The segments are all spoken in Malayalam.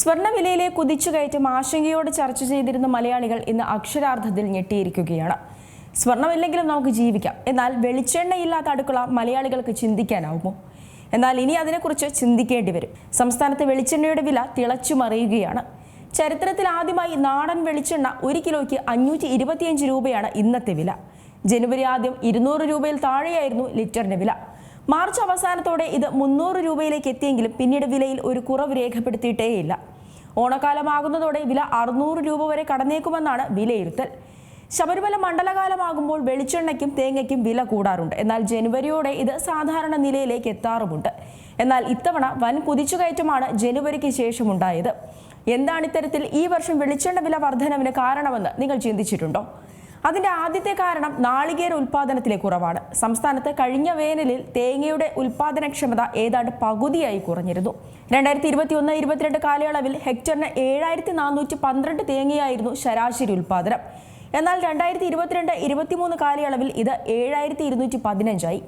സ്വർണവിലയിലെ കുതിച്ചുകയറ്റം ആശങ്കയോടെ ചർച്ച ചെയ്തിരുന്ന മലയാളികൾ ഇന്ന് അക്ഷരാർത്ഥത്തിൽ ഞെട്ടിയിരിക്കുകയാണ്. സ്വർണമില്ലെങ്കിലും നമുക്ക് ജീവിക്കാം. എന്നാൽ വെളിച്ചെണ്ണയില്ലാത്ത അടുക്കള മലയാളികൾക്ക് ചിന്തിക്കാനാവുമോ? എന്നാൽ ഇനി അതിനെക്കുറിച്ച് ചിന്തിക്കേണ്ടി വരും. സംസ്ഥാനത്ത് വെളിച്ചെണ്ണയുടെ വില തിളച്ചു മറിയുകയാണ്. ചരിത്രത്തിൽ ആദ്യമായി നാടൻ വെളിച്ചെണ്ണ ഒരു കിലോയ്ക്ക് അഞ്ഞൂറ്റി ഇരുപത്തിയഞ്ച് രൂപയാണ് ഇന്നത്തെ വില. ജനുവരി ആദ്യം ഇരുന്നൂറ് രൂപയിൽ താഴെയായിരുന്നു ലിറ്ററിന്റെ വില. മാർച്ച് അവസാനത്തോടെ ഇത് മുന്നൂറ് രൂപയിലേക്ക് എത്തിയെങ്കിലും പിന്നീട് വിലയിൽ ഒരു കുറവ് രേഖപ്പെടുത്തിയിട്ടേയില്ല. ഓണക്കാലമാകുന്നതോടെ വില അറുന്നൂറ് രൂപ വരെ കടന്നേക്കുമെന്നാണ് വിലയിരുത്തൽ. ശബരിമല മണ്ഡലകാലമാകുമ്പോൾ വെളിച്ചെണ്ണയ്ക്കും തേങ്ങയ്ക്കും വില കൂടാറുണ്ട്. എന്നാൽ ജനുവരിയോടെ ഇത് സാധാരണ നിലയിലേക്ക് എത്താറുമുണ്ട്. എന്നാൽ ഇത്തവണ വൻ കുതിച്ചുകയറ്റമാണ് ജനുവരിക്ക് ശേഷമുണ്ടായത്. എന്താണ് ഇത്തരത്തിൽ ഈ വർഷം വെളിച്ചെണ്ണ വില വർധനവിന് കാരണമെന്ന് നിങ്ങൾ ചിന്തിച്ചിട്ടുണ്ടോ? അതിന്റെ ആദ്യത്തെ കാരണം നാളികേര ഉൽപാദനത്തിലെ കുറവാണ്. സംസ്ഥാനത്ത് കഴിഞ്ഞ വേനലിൽ തേങ്ങയുടെ ഉൽപാദനക്ഷമത ഏതാണ്ട് പകുതിയായി കുറഞ്ഞിരുന്നു. രണ്ടായിരത്തി ഇരുപത്തി ഒന്ന് ഇരുപത്തിരണ്ട് കാലയളവിൽ ഹെക്ടറിന് ഏഴായിരത്തി നാനൂറ്റി പന്ത്രണ്ട് തേങ്ങയായിരുന്നു ശരാശരി ഉൽപാദനം. എന്നാൽ രണ്ടായിരത്തി ഇരുപത്തിരണ്ട് ഇരുപത്തിമൂന്ന് കാലയളവിൽ ഇത് ഏഴായിരത്തി ഇരുന്നൂറ്റി പതിനഞ്ചായി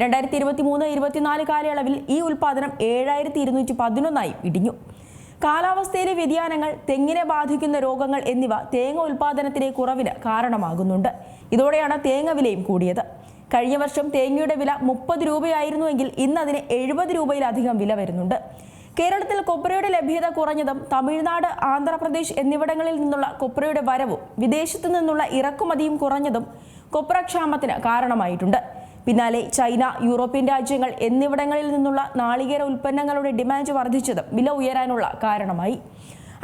രണ്ടായിരത്തി ഇരുപത്തി മൂന്ന് ഇരുപത്തിനാല് കാലയളവിൽ ഈ ഉൽപാദനം ഏഴായിരത്തി ഇരുന്നൂറ്റി പതിനൊന്നായി ഇടിഞ്ഞു. കാലാവസ്ഥയിലെ വ്യതിയാനങ്ങൾ തെങ്ങിനെ ബാധിക്കുന്ന രോഗങ്ങൾ എന്നിവ തേങ്ങ ഉൽപാദനത്തിലെ കുറവിന് കാരണമാകുന്നുണ്ട്. ഇതോടെയാണ് തേങ്ങ വിലയും കൂടിയത്. കഴിഞ്ഞ വർഷം തേങ്ങയുടെ വില മുപ്പത് രൂപയായിരുന്നുവെങ്കിൽ ഇന്ന് അതിന് എഴുപത് രൂപയിലധികം വില വരുന്നുണ്ട്. കേരളത്തിൽ കൊപ്രയുടെ ലഭ്യത കുറഞ്ഞതും തമിഴ്നാട് ആന്ധ്രാപ്രദേശ് എന്നിവിടങ്ങളിൽ നിന്നുള്ള കൊപ്രയുടെ വരവും വിദേശത്തു നിന്നുള്ള ഇറക്കുമതിയും കുറഞ്ഞതും കൊപ്രക്ഷാമത്തിന് കാരണമായിട്ടുണ്ട്. പിന്നാലെ ചൈന യൂറോപ്യൻ രാജ്യങ്ങൾ എന്നിവിടങ്ങളിൽ നിന്നുള്ള നാളികേര ഉൽപ്പന്നങ്ങളുടെ ഡിമാൻഡ് വർദ്ധിച്ചതും വില ഉയരാനുള്ള കാരണമായി.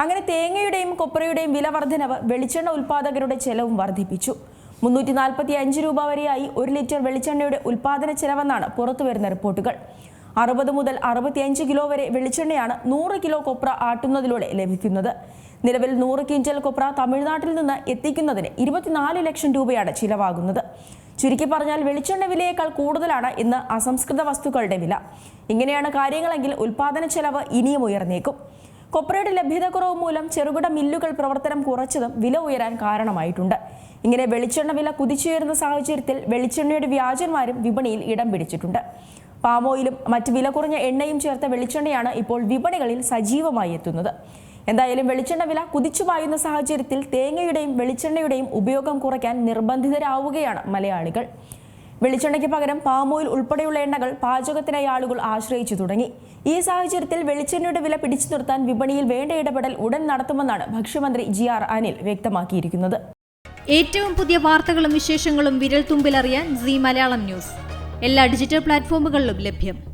അങ്ങനെ തേങ്ങയുടെയും കൊപ്രയുടെയും വില വർധനവ് വെളിച്ചെണ്ണ ഉൽപ്പാദകരുടെ ചെലവും വർദ്ധിപ്പിച്ചു. മുന്നൂറ്റി നാൽപ്പത്തി അഞ്ച് രൂപ വരെയായി ഒരു ലിറ്റർ വെളിച്ചെണ്ണയുടെ ഉൽപ്പാദന ചെലവെന്നാണ് പുറത്തുവരുന്ന റിപ്പോർട്ടുകൾ. അറുപത് മുതൽ അറുപത്തിയഞ്ച് കിലോ വരെ വെളിച്ചെണ്ണയാണ് നൂറ് കിലോ കൊപ്ര ആട്ടുന്നതിലൂടെ ലഭിക്കുന്നത്. നിലവിൽ നൂറ് ക്വിന്റൽ കൊപ്ര തമിഴ്നാട്ടിൽ നിന്ന് എത്തിക്കുന്നതിന് ഇരുപത്തിനാല് ലക്ഷം രൂപയാണ് ചിലവാകുന്നത്. ചുരുക്കി പറഞ്ഞാൽ വെളിച്ചെണ്ണ വിലയേക്കാൾ കൂടുതലാണ് ഇന്ന് അസംസ്കൃത വസ്തുക്കളുടെ വില. ഇങ്ങനെയാണ് കാര്യങ്ങളെങ്കിൽ ഉൽപാദന ചെലവ് ഇനിയും ഉയർന്നേക്കും. കൊപ്രയുടെ ലഭ്യതക്കുറവ് മൂലം ചെറുകിട മില്ലുകൾ പ്രവർത്തനം കുറച്ചതും വില ഉയരാൻ കാരണമായിട്ടുണ്ട്. ഇങ്ങനെ വെളിച്ചെണ്ണ വില കുതിച്ചുയരുന്ന സാഹചര്യത്തിൽ വെളിച്ചെണ്ണയുടെ വ്യാജന്മാരും വിപണിയിൽ ഇടം പിടിച്ചിട്ടുണ്ട്. പാമോയിലും മറ്റ് വില കുറഞ്ഞ എണ്ണയും ചേർത്ത വെളിച്ചെണ്ണയാണ് ഇപ്പോൾ വിപണികളിൽ സജീവമായി എത്തുന്നത്. എന്തായാലും വെളിച്ചെണ്ണ വില കുതിച്ചു പായുന്ന സാഹചര്യത്തിൽ തേങ്ങയുടെയും വെളിച്ചെണ്ണയുടെയും ഉപയോഗം കുറയ്ക്കാൻ നിർബന്ധിതരാവുകയാണ് മലയാളികൾ. വെളിച്ചെണ്ണയ്ക്ക് പകരം പാമോയിൽ ഉൾപ്പെടെയുള്ള എണ്ണകൾ പാചകത്തിനായി ആളുകൾ ആശ്രയിച്ചു തുടങ്ങി. ഈ സാഹചര്യത്തിൽ വെളിച്ചെണ്ണയുടെ വില പിടിച്ചു നിർത്താൻ വിപണിയിൽ വേണ്ട ഇടപെടൽ ഉടൻ നടത്തുമെന്നാണ് ഭക്ഷ്യമന്ത്രി ജി ആർ അനിൽ വ്യക്തമാക്കിയിരിക്കുന്നത്. ഏറ്റവും പുതിയ വാർത്തകളും വിശേഷങ്ങളും വിരൽ തുമ്പിലറിയാൻ സി മലയാളം ന്യൂസ്. എല്ലാ ഡിജിറ്റൽ പ്ലാറ്റ്ഫോമുകളിലും ലഭ്യം.